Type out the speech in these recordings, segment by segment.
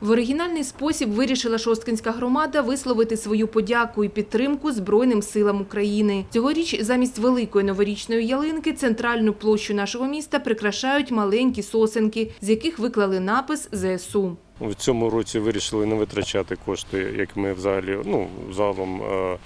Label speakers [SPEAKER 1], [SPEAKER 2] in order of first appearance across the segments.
[SPEAKER 1] В оригінальний спосіб вирішила Шосткинська громада висловити свою подяку і підтримку Збройним силам України. Цьогоріч замість великої новорічної ялинки центральну площу нашого міста прикрашають маленькі сосенки, з яких виклали напис ЗСУ.
[SPEAKER 2] В цьому році вирішили не витрачати кошти, як ми взагалі ну, залом е,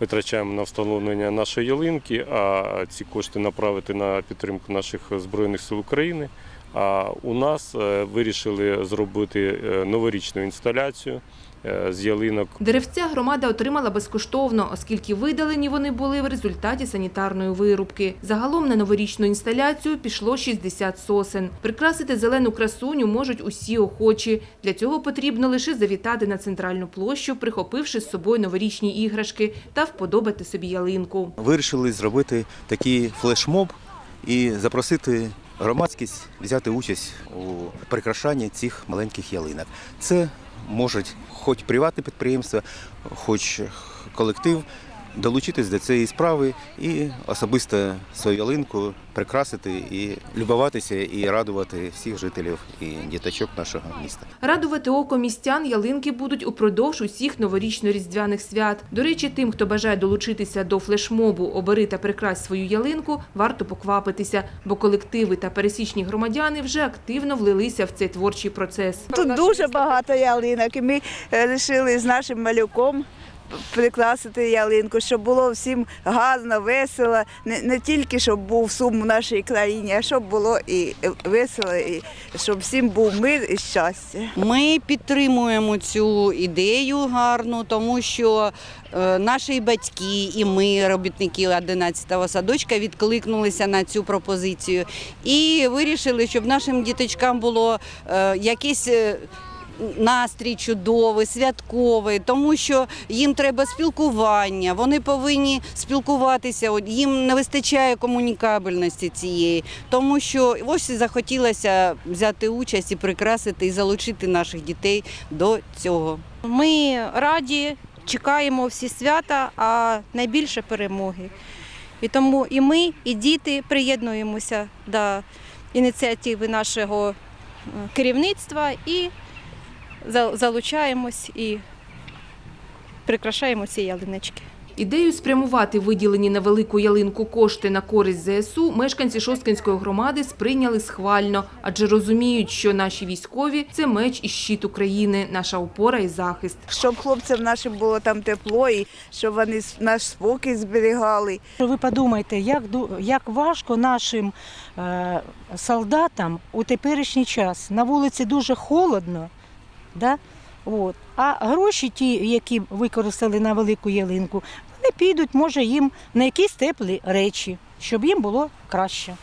[SPEAKER 2] витрачаємо на встановлення нашої ялинки, а ці кошти направити на підтримку наших Збройних сил України. А у нас е, вирішили зробити е, новорічну інсталяцію е, з ялинок
[SPEAKER 1] Деревця громада отримала безкоштовно, оскільки видалені вони були в результаті санітарної вирубки. Загалом на новорічну інсталяцію пішло 60 сосен. Прикрасити зелену красуню можуть усі охочі. Для цього потрібно лише завітати на центральну площу, прихопивши з собою новорічні іграшки та вподобати собі ялинку.
[SPEAKER 3] Вирішили зробити такий флешмоб і запросити громадськість взяти участь у прикрашанні цих маленьких ялинок. Це можуть хоч приватне підприємство, хоч колектив долучитись до цієї справи і особисто свою ялинку прикрасити і любуватися і радувати всіх жителів і діточок нашого міста.
[SPEAKER 1] Радувати око містян ялинки будуть упродовж усіх новорічно-різдвяних свят. До речі, тим, хто бажає долучитися до флешмобу «Обери та прикрась свою ялинку», варто поквапитися, бо колективи та пересічні громадяни вже активно влилися в цей творчий процес.
[SPEAKER 4] Тут дуже багато ялинок, і ми вирішили з нашим малюком прикрасити ялинку, щоб було всім гарно, весело, не, не тільки щоб був сум в нашій країні, а щоб було і весело, і щоб всім був мир і щастя.
[SPEAKER 5] Ми підтримуємо цю ідею гарну, тому що е, наші батьки і ми, робітники 11-го садочка, відкликнулися на цю пропозицію і вирішили, щоб нашим діточкам було е, якесь. Настрій чудовий, святковий, тому що їм треба спілкування, вони повинні спілкуватися. Їм не вистачає комунікабельності цієї, тому що ось захотілося взяти участь і прикрасити і залучити наших дітей до цього.
[SPEAKER 6] Ми раді, чекаємо всі свята, а найбільше перемоги. І тому і ми, і діти приєднуємося до ініціативи нашого е, керівництва і залучаємось і прикрашаємо ці ялиночки.
[SPEAKER 1] Ідею спрямувати виділені на велику ялинку кошти на користь ЗСУ мешканці Шосткинської громади сприйняли схвально, адже розуміють, що наші військові – це меч і щит України, наша опора і захист.
[SPEAKER 4] Щоб хлопцям нашим було там тепло, і щоб вони наш спокій зберігали.
[SPEAKER 7] Ви подумайте, як, як важко нашим е, солдатам у теперішній час. На вулиці дуже холодно, да? От. а гроші, ті, які використали на велику ялинку, вони підуть, може, їм на якісь теплі речі, щоб їм було краще.